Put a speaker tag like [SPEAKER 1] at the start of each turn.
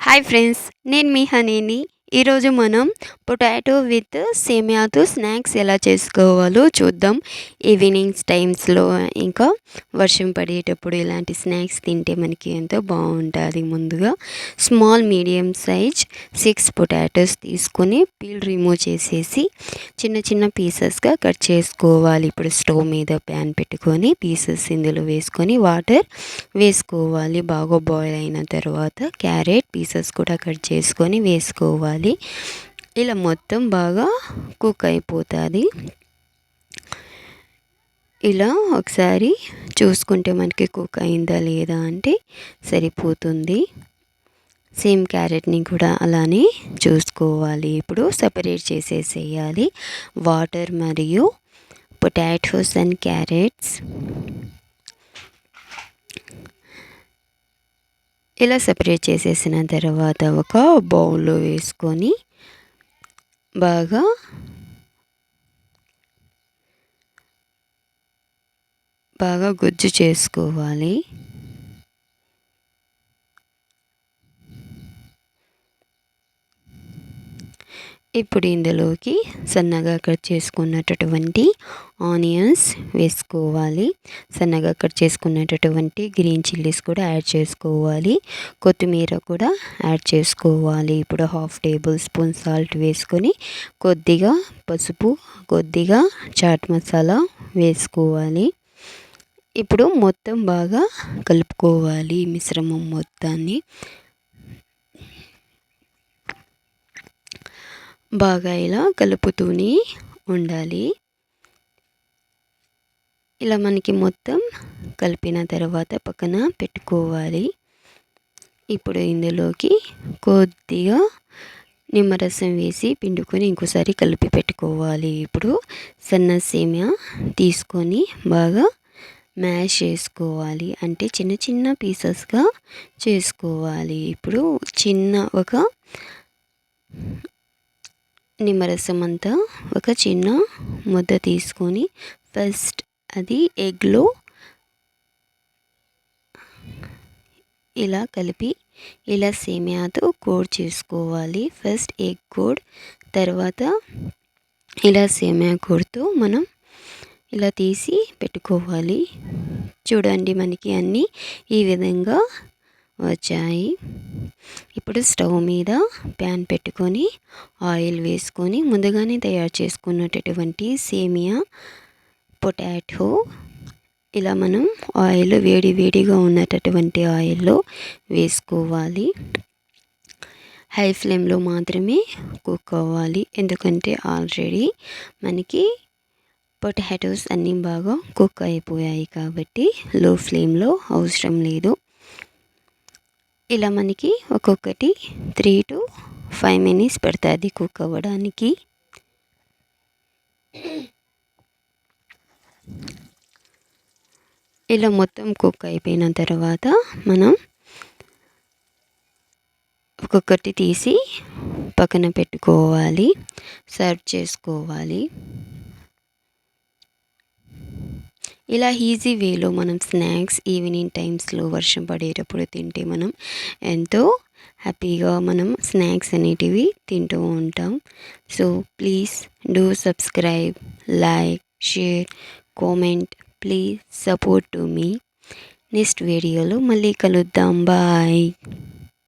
[SPEAKER 1] Hi friends నేను మీ హనీని ఈరోజు మనం పొటాటో విత్ సేమియాతో స్నాక్స్ ఎలా చేసుకోవాలో చూద్దాం. ఈవినింగ్స్ టైమ్స్లో ఇంకా వర్షం పడేటప్పుడు ఇలాంటి స్నాక్స్ తింటే మనకి ఎంతో బాగుంటుంది. ముందుగా small medium size six potatoes తీసుకొని పీల్ రిమూవ్ చేసేసి చిన్న చిన్న పీసెస్గా కట్ చేసుకోవాలి. ఇప్పుడు స్టవ్ మీద ప్యాన్ పెట్టుకొని పీసెస్ ఇందులో వేసుకొని వాటర్ వేసుకోవాలి. బాగా బాయిల్ అయిన తర్వాత క్యారెట్ పీసెస్ కూడా కట్ చేసుకొని వేసుకోవాలి. ఇలా మొత్తం బాగా కుక్ అయిపోతుంది. ఇలా ఒకసారి చూసుకుంటే మనకి కుక్ అయిందా లేదా అంటే సరిపోతుంది. సేమ్ క్యారెట్ని కూడా అలానే చూసుకోవాలి. ఇప్పుడు సపరేట్ చేసేసేయాలి. వాటర్ మరియు పొటాటోస్ అండ్ క్యారెట్స్. ఇలా సపరేట్ చేసేసిన తర్వాత ఒక బౌల్లో వేసుకొని బాగా బాగా గుజ్జు చేసుకోవాలి. ఇప్పుడు ఇందులోకి సన్నగా కట్ చేసుకున్నటువంటి ఆనియన్స్ వేసుకోవాలి. సన్నగా కట్ చేసుకున్నటువంటి గ్రీన్ చిల్లీస్ కూడా యాడ్ చేసుకోవాలి. కొత్తిమీర కూడా యాడ్ చేసుకోవాలి. ఇప్పుడు హాఫ్ టేబుల్ స్పూన్ సాల్ట్ వేసుకొని కొద్దిగా పసుపు కొద్దిగా చాట్ మసాలా వేసుకోవాలి. ఇప్పుడు మొత్తం బాగా కలుపుకోవాలి మిశ్రమం మొత్తాన్ని. బాగా ఇలా కలుపుతూనే ఉండాలి. ఇలా మనకి మొత్తం కలిపిన తర్వాత పక్కన పెట్టుకోవాలి. ఇప్పుడు ఇందులోకి కొద్దిగా నిమ్మరసం వేసి పిండుకొని ఇంకోసారి కలిపి పెట్టుకోవాలి. ఇప్పుడు సన్న సేమియా తీసుకొని బాగా మ్యాష్ చేసుకోవాలి. అంటే చిన్న చిన్న పీసెస్గా చేసుకోవాలి. ఇప్పుడు చిన్న ఒక నిమ్మరసం అంతా ఒక చిన్న ముద్ద తీసుకొని ఫస్ట్ అది ఎగ్లో ఇలా కలిపి ఇలా సేమియాతో కోడ్ చేసుకోవాలి. ఫస్ట్ ఎగ్ కోడ్ తర్వాత ఇలా సేమియా కోడ్తో మనం ఇలా తీసి పెట్టుకోవాలి. చూడండి మనకి అన్నీ ఈ విధంగా వచ్చాయి. ఇప్పుడు స్టవ్ మీద ప్యాన్ పెట్టుకొని ఆయిల్ వేసుకొని ముందుగానే తయారు చేసుకున్నటువంటి సేమియా పొటాటో ఇలా మనం ఆయిల్ వేడి వేడిగా ఉన్నటువంటి ఆయిల్లో వేసుకోవాలి. హై ఫ్లేమ్లో మాత్రమే కుక్ అవ్వాలి. ఎందుకంటే ఆల్రెడీ మనకి పొటాటోస్ అన్నీ బాగా కుక్ అయిపోయాయి కాబట్టి లో ఫ్లేమ్లో అవసరం లేదు. ఇలా మనకి ఒక్కొక్కటి త్రీ టు ఫైవ్ మినిట్స్ పడుతుంది కుక్ అవ్వడానికి. ఇలా మొత్తం కుక్ అయిపోయిన తర్వాత మనం ఒక్కొక్కటి తీసి పక్కన పెట్టుకోవాలి. సర్వ్ చేసుకోవాలి. ఇలా ఈజీ వేలో మనం స్నాక్స్ ఈవినింగ్ టైమ్స్లో వర్షం పడేటప్పుడు తింటే మనం ఎంతో హ్యాపీగా మనం స్నాక్స్ అనేటివి తింటూ ఉంటాం. So please do subscribe like share comment please support to me next వీడియోలో మళ్ళీ కలుద్దాం. బాయ్